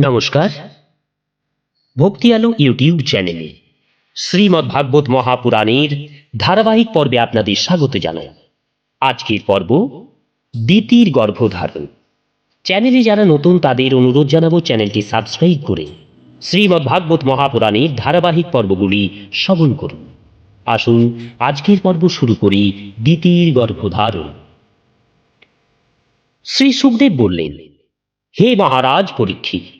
নমস্কার। ভক্তি আলো ইউটিউব চ্যানেলে শ্রীমদ্ ভাগবত মহাপুরাণের ধারাবাহিক পর্বে আপনাদের স্বাগত জানাই। আজকের পর্ব দ্বিতীর গর্ভধারণ। চ্যানেলে যারা নতুন, তাদের অনুরোধ জানাব চ্যানেলটি সাবস্ক্রাইব করে শ্রীমদ্ ভাগবত মহাপুরাণের ধারাবাহিক পর্বগুলি শ্রবণ করুন। আসুন, আজকের পর্ব শুরু করি দ্বিতীর গর্ভধারণ। শ্রী সুখদেব বললেন, হে মহারাজ পরীক্ষিত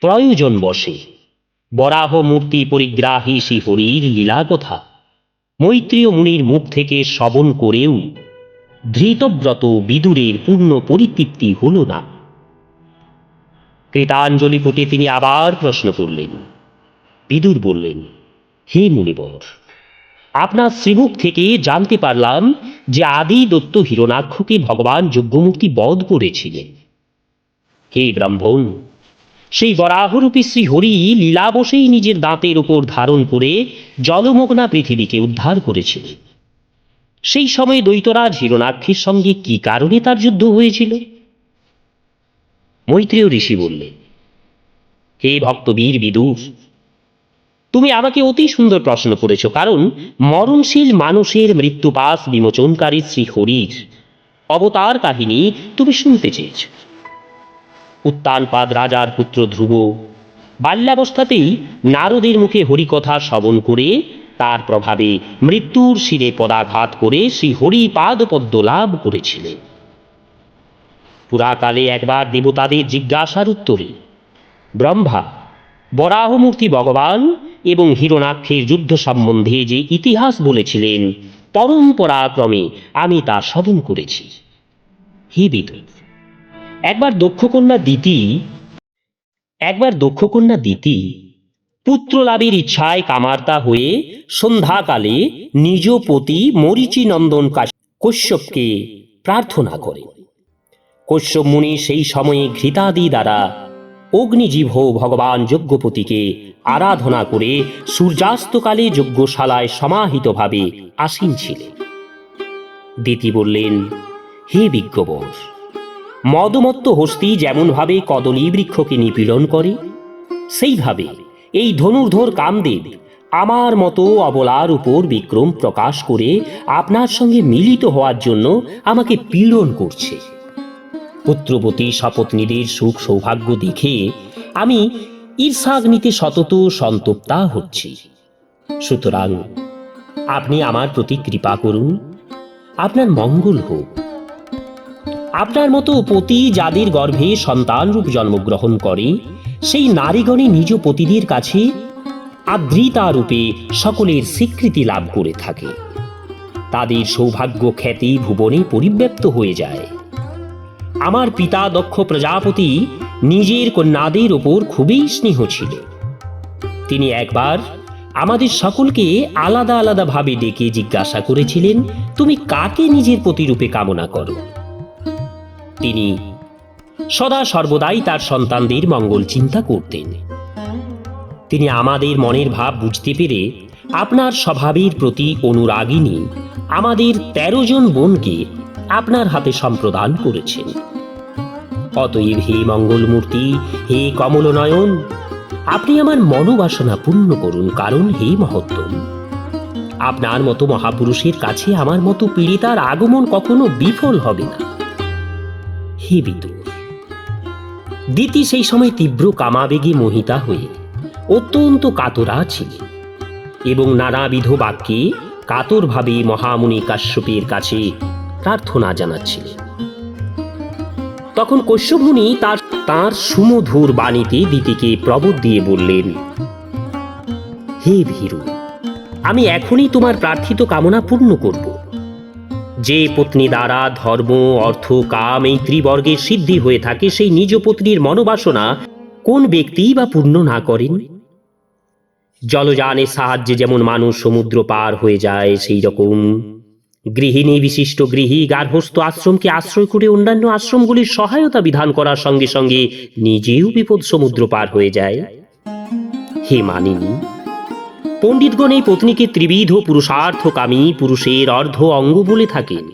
প্রয়োজন বসে। বরাহ মূর্তি পরিগ্রাহী শ্রী হরির লীলা কথা। মৈত্রীয় মুনির মুখ থেকে শ্রবণ করেও ধৃতব্রত বিদুরের পূর্ণ পরিতৃপ্তি হল না। কৃতাঞ্জলি ফুটে তিনি আবার প্রশ্ন করলেন। বিদুর বললেন, হে মুনিবর, আপনার শ্রীমুখ থেকে জানতে পারলাম যে আদি দত্ত হিরণাক্ষকে ভগবান যজ্ঞমূর্তি বধ করেছিলেন। হে ব্রাহ্মণ সেই বরাহরূপী শ্রী হরি লীলা বসেই নিজের দাঁতের উপর ধারণ করে জলমগ্না পৃথিবীকে উদ্ধার করেছিলেন সেই সময় দৈতরাজ হিরণাক্ষের সঙ্গে কি কারণে তার যুদ্ধ হয়েছিল? মৈত্রেয় ঋষি বললেন, হে ভক্তবীর বিদুর, তুমি আমাকে অতি সুন্দর প্রশ্ন করেছ, কারণ মরণশীল মানুষের মৃত্যুপাস বিমোচনকারী শ্রী হরির অবতার কাহিনী তুমি শুনতে চেয়েছ। উত্তানপাদ রাজার পুত্র ধ্রুব। বাল্যাবস্থাতেই নারদের মুখে হরিকথা শ্রবণ করে, তার প্রভাবে মৃত্যুর শিরে পদাঘাত করে শ্রী হরি পাদপদ্ম লাভ করেছিলেন। পুরাকালে একবার দেবতাদের জিজ্ঞাসার উত্তরে, ব্রহ্মা, বরাহমূর্তি ভগবান এবং হিরণাক্ষের যুদ্ধ সম্বন্ধে যে ইতিহাস বলেছিলেন, পরম্পরাক্রমে আমি তা শ্রবণ করেছি। হে বিদ্যুৎ একবার দক্ষকন্যা দিতি, একবার দক্ষকন্যা দিতি পুত্র লাভের ইচ্ছায় কামার্তা হয়ে সন্ধ্যাকালে নিজ পতি মরিচি নন্দন কশ্যপকে প্রার্থনা করে। কশ্যপ মুনি সেই সময়ে ঘৃতাদি দ্বারা অগ্নিজীভ ভগবান যজ্ঞপতিকে আরাধনা করে সূর্যাস্তকালে যজ্ঞশালায় সমাহিতভাবে আসীন ছিলেন। দিতি বললেন, হে বিজ্ঞবর মদমত্ত হস্তি যেমনভাবে কদলী বৃক্ষকে নিপীড়ন করে, সেইভাবে এই ধনুর্ধর কামদেব আমার মতো অবলার উপর বিক্রম প্রকাশ করে আপনার সঙ্গে মিলিত হওয়ার জন্য আমাকে পীড়ন করছে। পুত্রবতী শপথনীদের সুখ সৌভাগ্য দেখে আমি ঈর্ষাগ্নিতে সতত সন্তপ্তা হচ্ছি। সুতরাং আপনি আমার প্রতি কৃপা করুন, আপনার মঙ্গল হোক। আপনার মতো পতি যাদের গর্ভে সন্তানরূপ জন্মগ্রহণ করে, সেই নারীগণে নিজ পতিদের কাছে আদৃতা রূপে সকলের স্বীকৃতি লাভ করে থাকে। তাদের সৌভাগ্য খ্যাতি ভুবনে পরিব্যাপ্ত হয়ে যায়। আমার পিতা দক্ষ প্রজাপতি নিজের কন্যাদের ওপর খুবই স্নেহ ছিল। তিনি একবার আমাদের সকলকে আলাদা আলাদাভাবে ডেকে জিজ্ঞাসা করেছিলেন, তুমি কাকে নিজের প্রতিরূপে কামনা করো? তিনি। সদা সর্বদাই তার সন্তানদের মঙ্গল চিন্তা করতেন। তিনি আমাদের মনের ভাব বুঝতে পেরে আপনার স্বভাবের প্রতি অনুরাগিনী আমাদের তেরো জন বোনকে আপনার হাতে সম্প্রদান করেছেন। অতএব হে মঙ্গলমূর্তি, হে কমলনয়ন, আপনি আমার মনোবাসনা পূর্ণ করুন, কারণ হে মহত্তম, আপনার মতো মহাপুরুষের কাছে আমার মতো পীড়িতার আগমন কখনো বিফল হবে না। হে দিতি সেই সময় তীব্র কামাবেগে মোহিতা হয়ে অত্যন্ত কাতরা ছিলেন এবং নানাবিধ বাক্যে কাতরভাবে মহামুনি কাশ্যপের কাছে প্রার্থনা জানাচ্ছিলেন তখন কশ্যপমুনি তার তার সুমধুর বাণীতে দিতিকে প্রবোধ দিয়ে বললেন, হে ভীরু, আমি এখনই তোমার প্রার্থিত কামনা পূর্ণ করব। যে পত্নী দ্বারা ধর্ম, অর্থ, কাম এই ত্রিবর্গের সিদ্ধি হয়ে থাকে, সেই নিজ পত্নীর মনোবাসনা কোন ব্যক্তি বা পূর্ণ না করেন? জলযানের সাহায্যে যেমন মানুষ সমুদ্র পার হয়ে যায়, সেই রকম। গৃহিণী, বিশিষ্ট গৃহী, গার্হস্থ আশ্রমকে আশ্রয় করে অন্যান্য আশ্রমগুলির সহায়তা বিধান করার সঙ্গে সঙ্গে নিজেও বিপদ সমুদ্র পার হয়ে যায়। হে মানিনী পণ্ডিতগণ এই পত্নীকে ত্রিবিধ পুরুষার্থকামী পুরুষের অর্ধ অঙ্গ বলে থাকেন।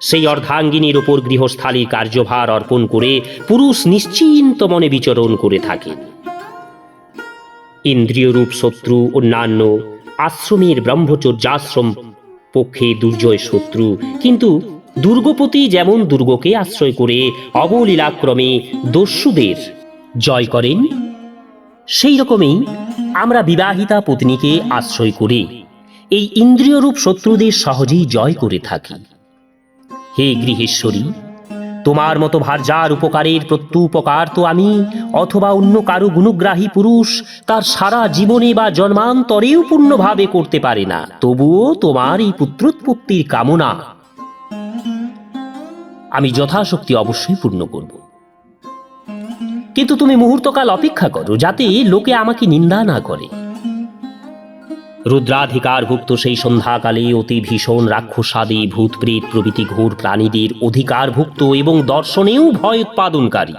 সেই অর্ধাঙ্গিনীর ওপর গৃহস্থালী কার্যভার অর্পণ করে পুরুষ নিশ্চিন্ত মনে বিচরণ করে থাকেন। ইন্দ্রিয়রূপ শত্রু, অন্যান্য আশ্রমের ব্রহ্মচর্যাশ্রম পক্ষে দুর্জয় শত্রু, কিন্তু দুর্গপতি যেমন দুর্গকে আশ্রয় করে অবলীলাক্রমে দস্যুদের জয় করেন সেই রকমই আমরা বিবাহিতা পত্নীকে আশ্রয় করে এই ইন্দ্রিয়রূপ শত্রুদের সহজেই জয় করে থাকি। হে গৃহেশ্বরী, তোমার মতো ভার্যার উপকারের প্রত্যুপকার তো আমি, অথবা অন্য কারও গুণগ্রাহী পুরুষ তার সারা জীবনে বা জন্মান্তরেও পূর্ণভাবে করতে পারে না, তবুও তোমার এই পুত্রোৎপত্তির কামনা আমি যথাশক্তি অবশ্যই পূর্ণ করব। কিন্তু তুমি মুহূর্তকাল অপেক্ষা করো, যাতে লোকে আমাকে নিন্দা না করে। রুদ্রাধিকারভুক্ত সেই সন্ধ্যাকালে অতি ভীষণ রাক্ষসাদি, ভূতপ্রেত প্রভৃতি ঘোর প্রাণীদের অধিকারভুক্ত এবং দর্শনেও ভয় উৎপাদনকারী।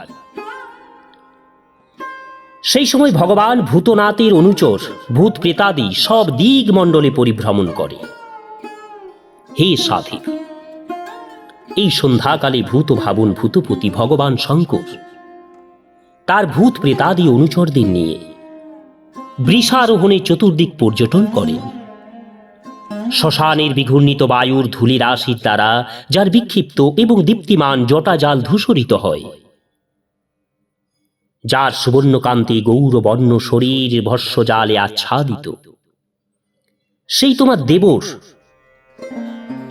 সেই সময় ভগবান ভূতনাথের অনুচর ভূত প্রেতাদি সব দিক মণ্ডলে পরিভ্রমণ করে। হে সাধী, এই সন্ধ্যাকালে ভূত ভাবুন ভূতপতি ভগবান শঙ্কর তার ভূত প্রেতাদি অনুচরদের নিয়ে। বৃষারোহণে চতুর্দিক পর্যটন করেন শ্মশানের বিঘূর্ণিত বায়ুর ধূলি রাশির দ্বারা যার বিক্ষিপ্ত এবং দীপ্তিমান জটাজাল ধূসরিত হয়। যার সুবর্ণকান্তি গৌরবর্ণ শরীর ভস্যজালে আচ্ছাদিত। সেই তোমার দেবর।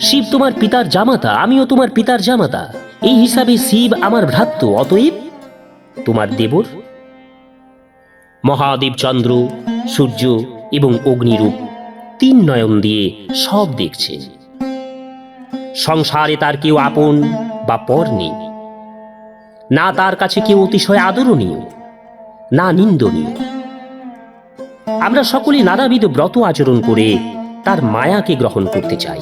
শিব তোমার পিতার জামাতা, আমিও তোমার পিতার জামাতা। এই হিসাবে শিব আমার ভ্রাতৃ অতএব তোমার দেবর? মহাদেব চন্দ্র, সূর্য এবং অগ্নিরূপ তিন নয়ন দিয়ে সব দেখছেন সংসারে তার কেউ আপন বা পর নেই। না তার কাছে কেউ অতিশয় আদরণীয়, না নিন্দনীয়। আমরা সকলে নানাবিধ ব্রত আচরণ করে তার মায়াকে গ্রহণ করতে চাই।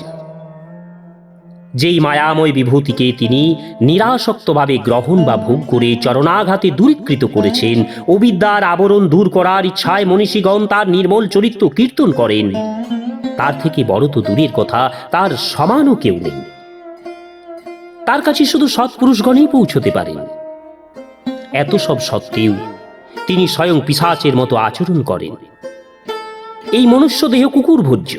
যেই মায়াময় বিভূতিকে তিনি নিরাসক্তভাবে গ্রহণ বা ভোগ করে চরণাঘাতে দূরীকৃত করেছেন, অবিদ্যার আবরণ দূর করার ইচ্ছায় মনীষীগণ তার নির্মল চরিত্র কীর্তন করেন। তার থেকে বড় তো দূরের কথা, তার সমানও কেউ নেই। তার কাছে শুধু সৎপুরুষগণই পৌঁছতে পারেন। এত সব সত্ত্বেও তিনি স্বয়ং পিসাচের মতো আচরণ করেন। এই মনুষ্য দেহ কুকুর ভোজ্য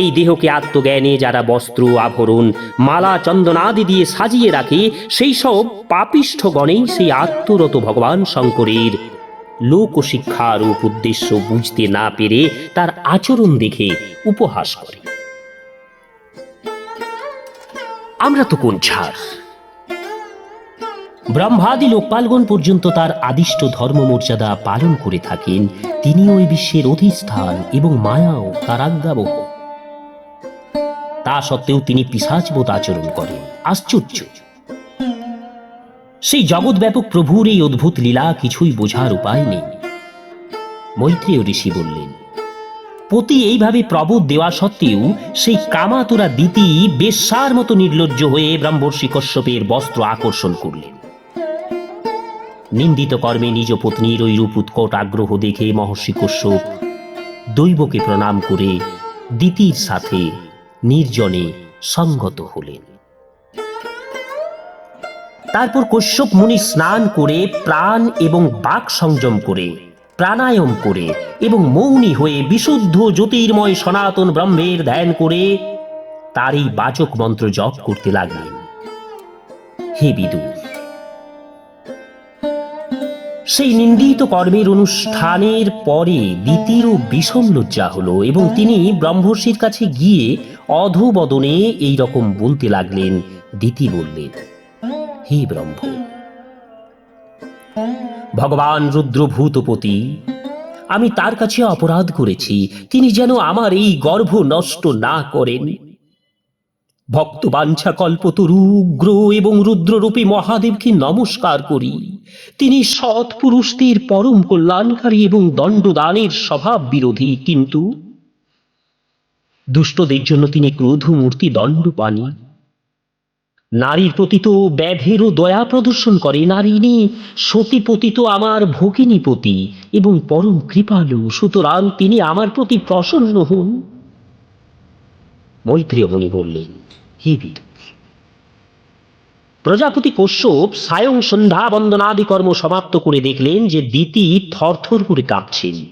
এই দেহকে আত্মজ্ঞানে যারা বস্ত্র, আভরণ, মালা চন্দনাদি দিয়ে সাজিয়ে রাখে, সেই সব পাপিষ্ঠ গণেই সেই আত্মরত ভগবান শঙ্করের লোকশিক্ষার রূপ উদ্দেশ্য বুঝতে না পেরে তার আচরণ দেখে উপহাস করে। আমরা তো কোন ছাড়? ব্রহ্মাদি লোকপালগণ পর্যন্ত তার আদিষ্ট ধর্মমর্যাদা পালন করে থাকেন তিনি ওই বিশ্বের অধিষ্ঠান এবং মায়াও তার আজ্ঞাবহ। তা সত্ত্বেও তিনি পিসাচবোধ আচরণ করেন। আশ্চর্য। সেই জগৎব্যাপক প্রভুর এই অদ্ভুত লীলা কিছুই বোঝার উপায় নেই। মৈত্রেয় ঋষি বললেন, পতি এইভাবে প্রবোধ দেওয়া সত্ত্বেও সেই কামাতুরা দিতি বেশ্যার মতো নির্লজ্জ হয়ে ব্রহ্মর্ষি কশ্যপের বস্ত্র আকর্ষণ করলেন। নিন্দিত কর্মে নিজ পত্নীর ওই রূপ উৎকট আগ্রহ দেখে মহর্ষি কশ্যপ দৈবকে প্রণাম করে দিতির সাথে নির্জনে সঙ্গত হলেন। তারপর কশ্যপ মুনি স্নান করে প্রাণ এবং বাক সংযম করে, প্রাণায়াম করে এবং মৌনি হয়ে বিশুদ্ধ জ্যোতির্ময় সনাতন ব্রহ্মের ধ্যান করে তারই বাচক মন্ত্র জপ করতে লাগলেন। হে বিদুর সেই নিন্দিত কর্মের অনুষ্ঠানের পরে দ্বিতীয় বিষম লজ্জা হলো এবং তিনি ব্রহ্মর্ষির কাছে গিয়ে অধবদনে এই রকম বলতে লাগলেন দিতি বললেন, হে ব্রহ্ম, ভগবান রুদ্রভূতপতি, আমি তার কাছে অপরাধ করেছি। তিনি যেন আমার এই গর্ভ নষ্ট না করেন। ভক্ত বাঞ্ছা কল্পতরু উগ্র এবং রুদ্ররূপী মহাদেবকে নমস্কার করি। তিনি সৎ পুরুষদের পরম কল্যাণকারী এবং দণ্ডদানের স্বভাব বিরোধী কিন্তু দুষ্টদের জন্য তিনি ক্রোধ মূর্তি দণ্ড পানি নারীর প্রতি তো ব্যাধেরও দয়া প্রদর্শন করে নারীনি সতীপতি তো আমার ভগিনীপতি এবং পরম কৃপালু, সুতরাং তিনি আমার প্রতি প্রসন্ন হন। মৈত্রীয় মুনি বললেন হে বীর প্রজাপতি কশ্যপ সায়ং সন্ধ্যা বন্দনাদি কর্ম সমাপ্ত করে দেখলেন যে দিতি থরথর করে কাঁপছেন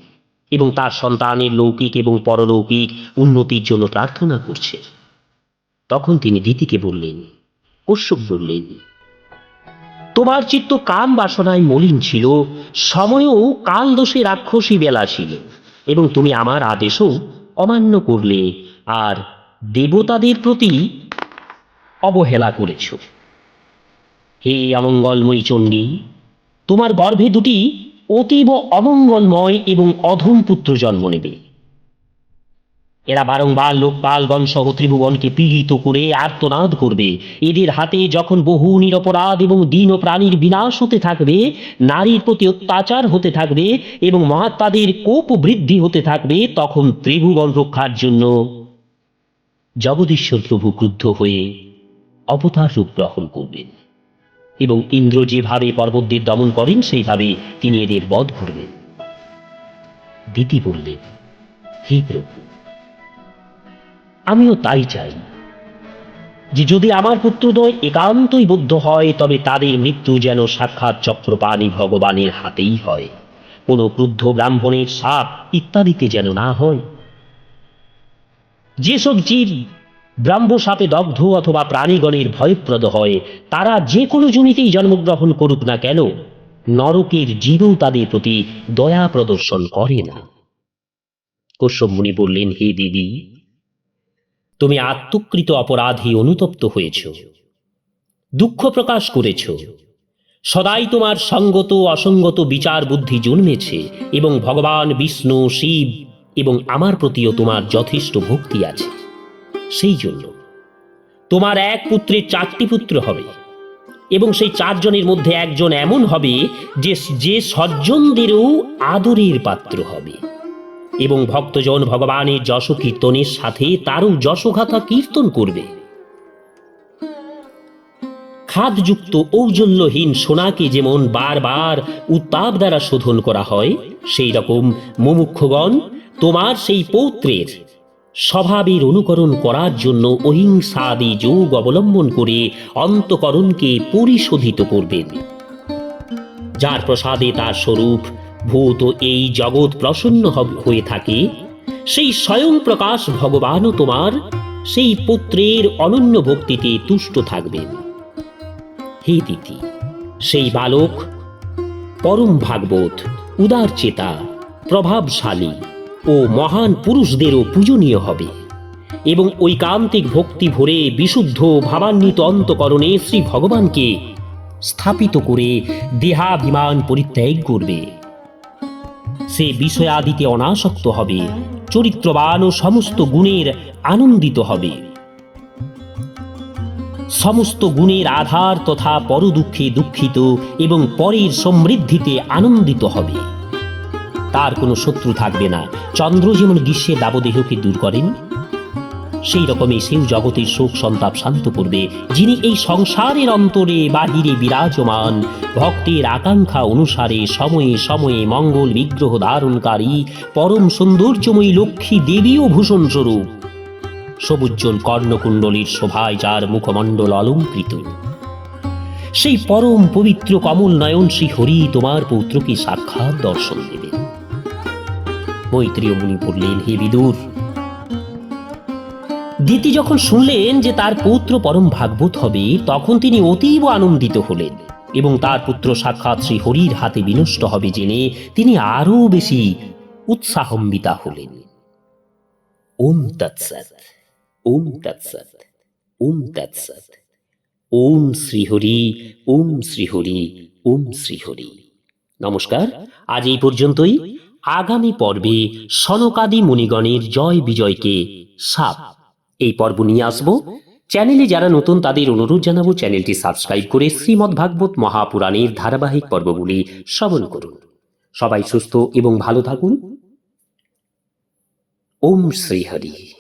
এবং তার সন্তানের লৌকিক এবং পরলৌকিক উন্নতির জন্য প্রার্থনা করছে। তখন তিনি দিতিকে বললেন, কশ্যপ বললেন, তোমার চিত্ত কাম বাসনায় মলিন ছিল, সময়ও কাল দোষে রাক্ষসী বেলা ছিল এবং তুমি আমার আদেশও অমান্য করলে, আর দেবতাদের প্রতি অবহেলা করেছ। হে অমঙ্গলময়ী চণ্ডী, তোমার গর্ভে দুটি অতীব অমঙ্গলময় এবং অধম পুত্র জন্ম নেবে। এরা বারংবার লোকপালগণ সহ ত্রিভুবনকে পীড়িত করে আর্তনাদ করবে। এদের হাতে যখন বহু নিরপরাধ এবং দীন প্রাণীর বিনাশ হতে থাকবে, নারীর প্রতি অত্যাচার হতে থাকবে এবং মহাত্মাদের কোপ বৃদ্ধি হতে থাকবে, তখন ত্রিভুবন রক্ষার জন্য জগদীশ্বর প্রভু ক্রুদ্ধ হয়ে অবতার রূপ গ্রহণ করবেন। এবং ইন্দ্র যেভাবে পর্বতদের দমন করেন, সেইভাবে তিনি এদের বধ করবেন। দিতি বললেন, হে প্রভু, আমিও তাই চাই যে যদি আমার পুত্রদ্বয় একান্তই বদ্ধ হয়, তবে তাদের মৃত্যু যেন সাক্ষাৎ চক্রপাণী ভগবানের হাতেই হয়। কোনো ক্রুদ্ধ ব্রাহ্মণের সাপ ইত্যাদিতে যেন না হয়। যেসব জীব ব্রাহ্ম সাপে দগ্ধ অথবা প্রাণীগণের ভয়প্রদ হয়, তারা যে কোনো জমিতেই জন্মগ্রহণ করুক না কেন, নরকের জীবও তাদের প্রতি দয়া প্রদর্শন করে না। কশ্যপ মুনি বললেন, হে দেবী, তুমি আত্মকৃত অপরাধী অনুতপ্ত হয়েছ, দুঃখ প্রকাশ করেছ, সদাই তোমার সঙ্গত অসঙ্গত বিচার বুদ্ধি জন্মেছে এবং ভগবান বিষ্ণু, শিব এবং আমার প্রতিও তোমার যথেষ্ট ভক্তি আছে। সেই জন্য। তোমার এক পুত্রের চারটি পুত্র হবে এবং সেই চারজনের মধ্যে একজন এমন হবে যে যে সজ্জনদেরও আদরের পাত্র হবে। এবং ভক্তজন ভগবানের যশ কীর্তনের সাথে তারও যশগাথা কীর্তন করবে। খাদযুক্ত ঔজ্জ্বল্যহীন সোনাকে যেমন বারবার উত্তাপ দ্বারা শোধন করা হয় সেই রকম মুমুক্ষগণ, তোমার সেই পৌত্রের স্বভাবের অনুকরণ করার জন্য অহিংসাদি যোগ অবলম্বন করে অন্তকরণকে পরিশোধিত করবেন। যার প্রসাদে তার স্বরূপ ভূত এই জগৎ প্রসন্ন হয়ে থাকে, সেই স্বয়ং প্রকাশ ভগবানও তোমার, সেই পুত্রের অনন্য ভক্তিতে তুষ্ট থাকবেন। হে দিতি সেই বালক, পরম ভাগবত উদার চেতা প্রভাবশালী ও মহান পুরুষদেরও পূজনীয় হবে। এবং ঐকান্তিক ভক্তি ভরে বিশুদ্ধ ভাবান্বিত অন্তকরণে শ্রী ভগবানকে স্থাপিত করে দেহাভিমান পরিত্যাগ করবে। সে বিষয়াদিতে অনাসক্ত হবে, চরিত্রবান ও সমস্ত গুণের আনন্দিত হবে। সমস্ত গুণের আধার তথা পরদুঃখে দুঃখিত এবং পরের সমৃদ্ধিতে আনন্দিত হবে। তার কোনো শত্রু থাকবে না। চন্দ্র যেমন গ্রীষ্মের দাবদেহকে দূর করেন, সেই রকমই সেও জগতের শোক সন্তাপ শান্ত করবে, যিনি এই সংসারের অন্তরে বাহিরে বিরাজমান। ভক্তের আকাঙ্ক্ষা অনুসারে সময়ে সময়ে মঙ্গল বিগ্রহ ধারণকারী, পরম সৌন্দর্যময়ী লক্ষ্মী দেবীও ভূষণ স্বরূপ সবুজ্জ্বল কর্ণকুণ্ডলীর শোভায় যার মুখমণ্ডল অলঙ্কৃত। সেই পরম পবিত্র কমল নয়ন শ্রী হরি তোমার পৌত্রকে সাক্ষাৎ দর্শন দেবেন। মৈত্রীয় মুনি বললেন হে বিদুর। দিতি যখন শুনলেন যে তার পুত্র পরম ভাগবত হবে, তখন তিনি অতীব আনন্দিত হলেন এবং তার পুত্র সাক্ষাৎ শ্রী হরির হাতে বিনষ্ট হবে জেনে তিনি আরও বেশি উৎসাহম্বিতা হলেন। ওম তৎসৎ ওম তৎসৎ ওম তৎসৎ ওম শ্রীহরি ওম শ্রীহরি ওম শ্রীহরি নমস্কার, আজ এই পর্যন্তই। আগামী পর্বে সনকাদি মুনিগণের জয় বিজয়কে সাপ। এই পর্ব নিয়ে আসব। চ্যানেলে যারা নতুন, তাদের অনুরোধ জানাব চ্যানেলটি সাবস্ক্রাইব করে শ্রীমদ্ ভাগবত মহাপুরাণের ধারাবাহিক পর্বগুলি শ্রবণ করুন। সবাই সুস্থ এবং ভালো থাকুন। ওম শ্রীহরি।